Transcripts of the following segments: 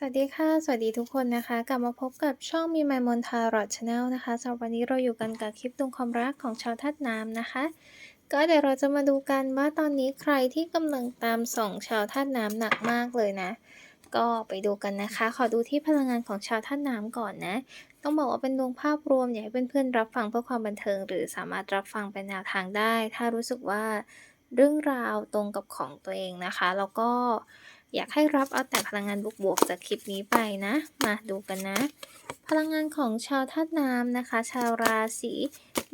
สวัสดีค่ะ สวัสดีทุกคนนะคะ กลับมาพบกับช่องมีไมมนทารอดชาแนลนะคะสำหรับวันนี้เราอยู่กันกับคลิปดวงความรักของชาวธาตุน้ำนะคะ ก็เดี๋ยวเราจะมาดูกันว่าตอนนี้ใครที่กำลังตามส่องชาวธาตุน้ำหนักมากเลยนะ ก็ไปดูกันนะคะ ขอดูที่พลังงานของชาวธาตุน้ำก่อนนะ ต้องบอกว่าเป็นดวงภาพรวมอยากให้เพื่อนๆรับฟังเพื่อความบันเทิง หรือสามารถรับฟังเป็นแนวทางได้ ถ้ารู้สึกว่าเรื่องราวตรงกับของตัวเองนะคะ แล้วก็ อยากให้รับเอาแต่พลังงานบวกๆจากคลิปนี้ไปนะ มาดูกันนะ พลังงานของชาวธาตุน้ำนะคะ ชาวราศี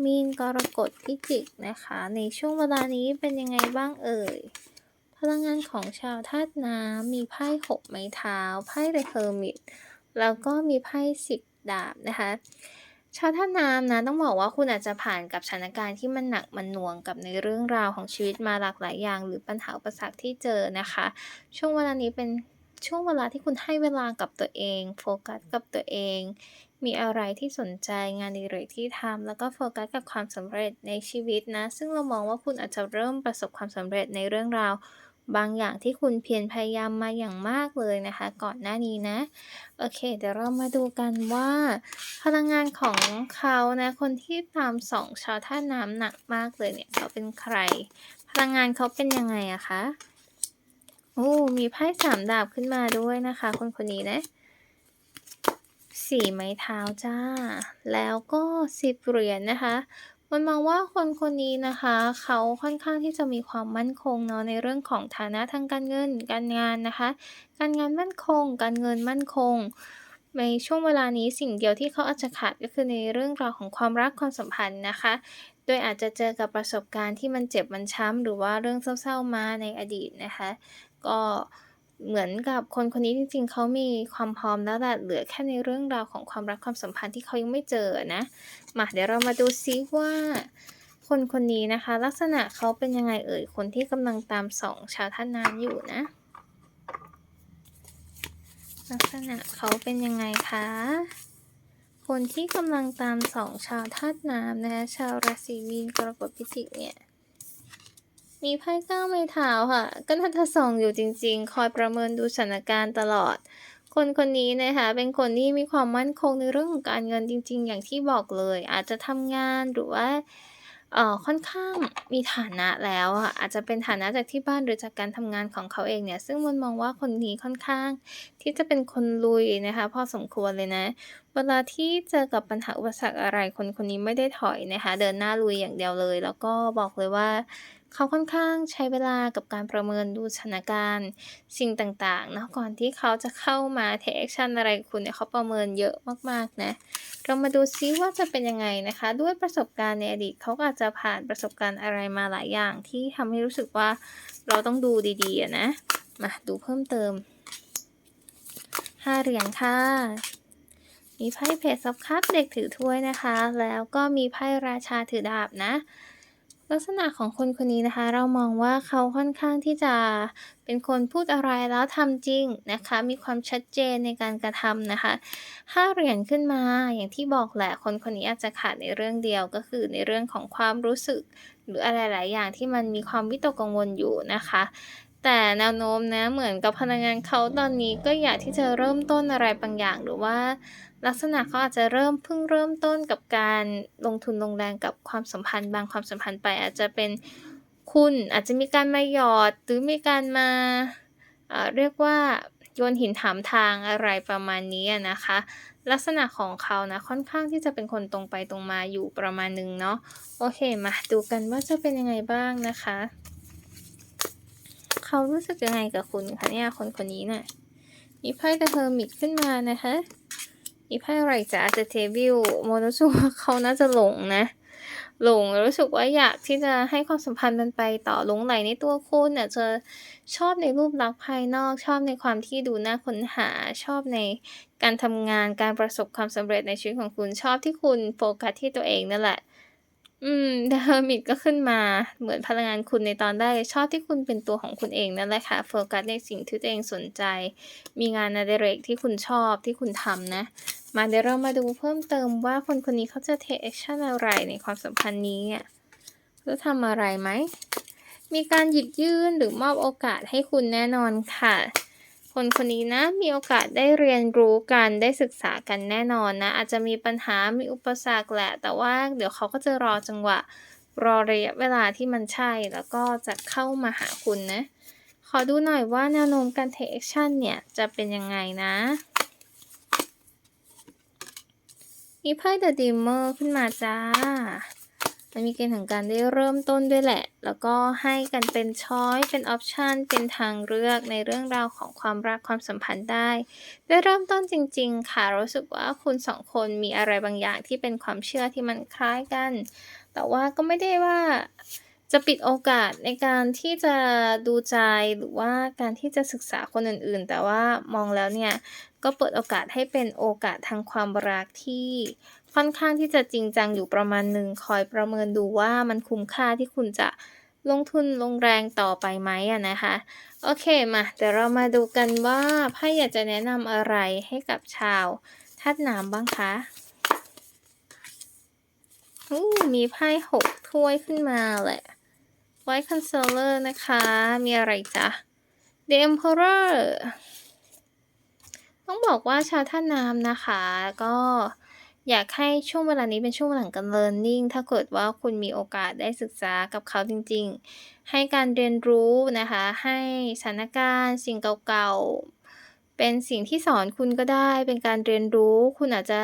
มีนกรกฎพิจิกนะคะ ในช่วงเวลานี้เป็นยังไงบ้างเอ่ย พลังงานของชาวธาตุน้ำมีไพ่หกไม้เท้าไพ่เดอะเฮอร์มิตแล้วก็มีไพ่สิบดาบนะคะ ชาวธาน้ำนะต้องบอกว่าคุณอาจจะผ่านกับสถานการณ์ที่มันหนักมันหน่วงกับในเรื่องราวของชีวิตมาหลากหลายอย่าง หรือปัญหาอุปสรรคที่เจอนะคะ ช่วงเวลานี้เป็นช่วงเวลาที่คุณให้เวลากับตัวเอง โฟกัสกับตัวเอง มีอะไรที่สนใจงานอดิเรกที่ทำแล้วก็โฟกัสกับความสำเร็จในชีวิตนะ ซึ่งเรามองว่าคุณอาจจะเริ่มประสบความสำเร็จในเรื่องราว บางอย่างที่คุณเพียรพยายามมาอย่างมากเลยนะคะ ก่อนหน้านี้นะ โอเค เดี๋ยวเรามาดูกันว่า พลังงานของเขานะคนที่ตามสองชาวท่าน้ำหนักมากเลยเนี่ยเขาเป็นใคร พลังงานเขาเป็นยังไงอะคะโอ้มีไพ่สามดาบขึ้นมาด้วยนะคะ คนคนนี้นะสี่ไม้เท้าจ้า แล้วก็สิบเหรียญนะคะ มันมองว่าคนคนนี้นะคะ เขาค่อนข้างที่จะมีความมั่นคงเนาะในเรื่องของฐานะทางการเงิน การงานนะคะ การงานมั่นคง การเงินมั่นคง ในช่วงเวลานี้สิ่งเดียวที่เขาอาจจะขาดก็คือในเรื่องราวของความรักความสัมพันธ์นะคะ โดยอาจจะเจอกับประสบการณ์ที่มันเจ็บมันช้ำหรือว่าเรื่องเศร้าๆมาในอดีตนะคะ ก็ เหมือนกับคนคนนี้จริง ๆเขามีความพร้อมแล้วแหละเหลือแค่ในเรื่องราวของความรักความสัมพันธ์ที่เขายังไม่เจอนะมาเดี๋ยวเรามาดูซิว่า คนคนนี้นะคะ ลักษณะเขาเป็นยังไงเอ่ยคนที่กำลังตามสองชาวท่านน้ำอยู่นะ ลักษณะเขาเป็นยังไงคะคนที่กำลังตามสองชาวธาตุน้ำนะคะชาวราศีมีนกรกฎพิจิกเนี่ย มีไพ่เก้าไม้เท้าค่ะ ก็น่าจะส่องอยู่จริง ๆ คอยประเมินดูสถานการณ์ตลอด คนคนนี้นะคะเป็นคนที่มีความมั่นคงในเรื่องของการเงินจริง ๆ อย่างที่บอกเลย อาจจะทำงานหรือว่าเอ่อค่อนข้างมีฐานะแล้วอะอาจจะเป็นฐานะจากที่บ้านหรือจากการทำงานของเขาเองเนี่ย ซึ่งมันมองว่าคนนี้ค่อนข้างที่จะเป็นคนลุยนะคะ พอสมควรเลยนะ เวลาที่เจอกับปัญหาอุปสรรคอะไรคนคนนี้ไม่ได้ถอยนะคะ เดินหน้าลุยอย่างเดียวเลย แล้วก็บอกเลยว่า เขาค่อนข้างใช้เวลากับการประเมินดูสถานการณ์ สิ่งต่างๆนะก่อนที่เขาจะเข้ามาเทคแอคชั่นอะไรคุณเนี่ยเขาประเมินเยอะมากๆนะเรามาดูซิว่าจะเป็นยังไงนะคะ ด้วยประสบการณ์ในอดีตเขาอาจจะผ่านประสบการณ์อะไรมาหลายอย่างที่ทำให้รู้สึกว่าเราต้องดูดีๆนะมาดูเพิ่มเติมห้าเหรียญค่ะ มีไพ่เพจซับคัพเด็กถือถ้วยนะคะ แล้วก็มีไพ่ราชาถือดาบนะ ลักษณะของคนคนนี้นะคะ เรามองว่าเขาค่อนข้างที่จะเป็นคนพูดอะไรแล้วทำจริงนะคะ มีความชัดเจนในการกระทำนะคะห้าเหรียญขึ้นมาอย่างที่บอกแหละคนคนนี้อาจจะขาดในเรื่องเดียวก็คือในเรื่องของความรู้สึก หรืออะไรหลายอย่างที่มันมีความวิตกกังวลอยู่นะคะแต่แนวโน้มนะเหมือนกับพนักงานเขาตอนนี้ก็อยากที่จะเริ่มต้นอะไรบางอย่างหรือว่า ลักษณะเขาอาจจะเริ่มเพิ่งเริ่มต้นกับการลงทุนลงแรงกับความสัมพันธ์ บางความสัมพันธ์ไป อาจจะเป็นคุณอาจจะมีการมาหยอดหรือมีการมาเรียกว่าโยนหินถามทางอะไรประมาณนี้นะคะ ลักษณะของเขานะค่อนข้างที่จะเป็นคนตรงไปตรงมาอยู่ประมาณหนึ่งเนาะโอเคมาดูกันว่าจะเป็นยังไงบ้างนะคะ เขารู้สึกยังไงกับคุณคะเนี่ยคนคนนี้น่ะมีไพ่เดอะเฮอร์มิตขึ้นมานะคะ อีไพ่อะไรจ้าเดอะเทบิลโมรู้สึกว่าเขาน่าจะหลงนะ หลงรู้สึกว่าอยากที่จะให้ความสัมพันธ์มันไปต่อหลงไหลในตัวคุณอาจจะชอบในรูปลักษณ์ภายนอก ชอบในความที่ดูน่าค้นหาชอบในการทำงานการประสบความสำเร็จในชีวิตของคุณชอบที่คุณโฟกัสที่ตัวเองนั่นแหละ อืม The Hermit ก็ขึ้นมาเหมือนพลังงานคุณในตอนแรกชอบที่คุณเป็นตัวของคุณเองนั่นแหละค่ะโฟกัสในสิ่งที่ตัวเองสนใจ มีงานอดิเรกที่คุณชอบที่คุณทำนะ มาเดี๋ยวเรามาดูเพิ่มเติมว่าคนคนนี้เขาจะ take action อะไรในความสัมพันธ์นี้อะจะทำอะไรไหม มีการหยิบยื่นหรือมอบโอกาสให้คุณแน่นอนค่ะ คนคนนี้นะมีโอกาสได้เรียนรู้กันได้ศึกษากันแน่นอนนะ อาจจะมีปัญหามีอุปสรรคแหละ แต่ว่าเดี๋ยวเขาก็จะรอจังหวะ รอระยะเวลาที่มันใช่แล้วก็จะเข้ามาหาคุณนะ ขอดูหน่อยว่าแนวโน้มการ take action เนี่ยจะเป็นยังไงนะมีไพ่ The Dreamer ขึ้นมาจ้า มันมีเกณฑ์ของการได้เริ่มต้นด้วยแหละ แล้วก็ให้กันเป็นช้อยเป็นออปชันเป็นทางเลือกในเรื่องราวของความรักความสัมพันธ์ได้ ได้เริ่มต้นจริง ๆ ค่ะ รู้สึกว่าคุณสองคนมีอะไรบางอย่างที่เป็นความเชื่อที่มันคล้ายกัน แต่ว่าก็ไม่ได้ว่า จะปิดโอกาสในการที่จะดูใจหรือว่าการที่จะศึกษาคนอื่นๆ แต่ว่ามองแล้วเนี่ย ก็เปิดโอกาสให้เป็นโอกาสทางความรักที่ค่อนข้างที่จะจริงจังอยู่ประมาณหนึ่งคอยประเมินดูว่ามันคุ้มค่าที่คุณจะลงทุนลงแรงต่อไปไหมอะนะคะ โอเคมาเดี๋ยวเรามาดูกันว่าไพ่อยากจะแนะนำอะไรให้กับชาวธาตุน้ำบ้างคะอู้มีไพ่หกถ้วยขึ้นมาแหละ White Consoler นะคะ มีอะไรจ๊ะ The Emperor ต้องบอกว่าชาวท่าน้ำนะคะ ก็อยากให้ช่วงเวลานี้เป็นช่วงเวลาของการ learning ถ้าเกิดว่าคุณมีโอกาสได้ศึกษากับเขาจริงๆ ให้การเรียนรู้นะคะ ให้สถานการณ์สิ่งเก่าๆ เป็นสิ่งที่สอนคุณก็ได้ เป็นการเรียนรู้ คุณอาจจะ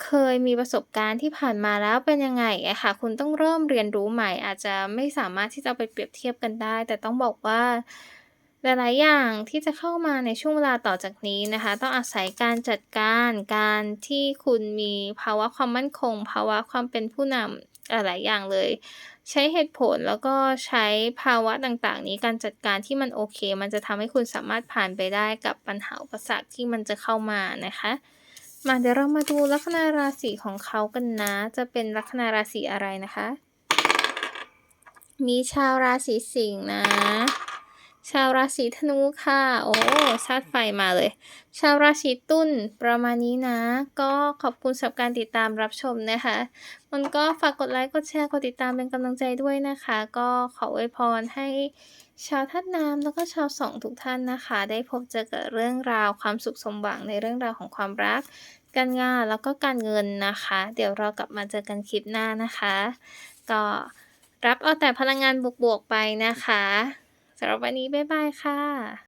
เคยมีประสบการณ์ที่ผ่านมาแล้วเป็นยังไงอะค่ะ คุณต้องเริ่มเรียนรู้ใหม่ อาจจะไม่สามารถที่จะเอาไปเปรียบเทียบกันได้ แต่ต้องบอกว่า หลาย ๆ อย่างที่จะเข้ามาในช่วงเวลาต่อจากนี้นะคะ ต้องอาศัยการจัดการ การที่คุณมีภาวะความมั่นคง ภาวะความเป็นผู้นำหลายๆอย่างเลย ใช้เหตุผลแล้วก็ใช้ภาวะต่าง ๆ นี้การจัดการที่มันโอเค มันจะทำให้คุณสามารถผ่านไปได้กับปัญหาอุปสรรคที่มันจะเข้ามานะคะ มาเดี๋ยวเรามาดูลัคนาราศีของเขากันนะ จะเป็นลัคนาราศีอะไรนะคะ มีชาวราศีสิงห์นะ ชาวราศีธนูค่ะ โอ้ชาติไฟมาเลย ชาวราศีตุลประมาณนี้นะ ก็ขอบคุณสำหรับการติดตามรับชมนะคะ มันก็ฝากกดไลค์ กดแชร์ กดติดตามเป็นกำลังใจด้วยนะคะ ก็ขออวยพรให้ ชาวธาตุน้ำแล้วก็ชาวสองทุกท่านนะคะ ได้พบเจอกับเรื่องราวความสุขสมหวังในเรื่องราวของความรัก การงานแล้วก็การเงินนะคะ เดี๋ยวเรากลับมาเจอกันคลิปหน้านะคะ ก็รับเอาแต่พลังงานบวกๆไปนะคะสำหรับวันนี้บ๊ายบายค่ะ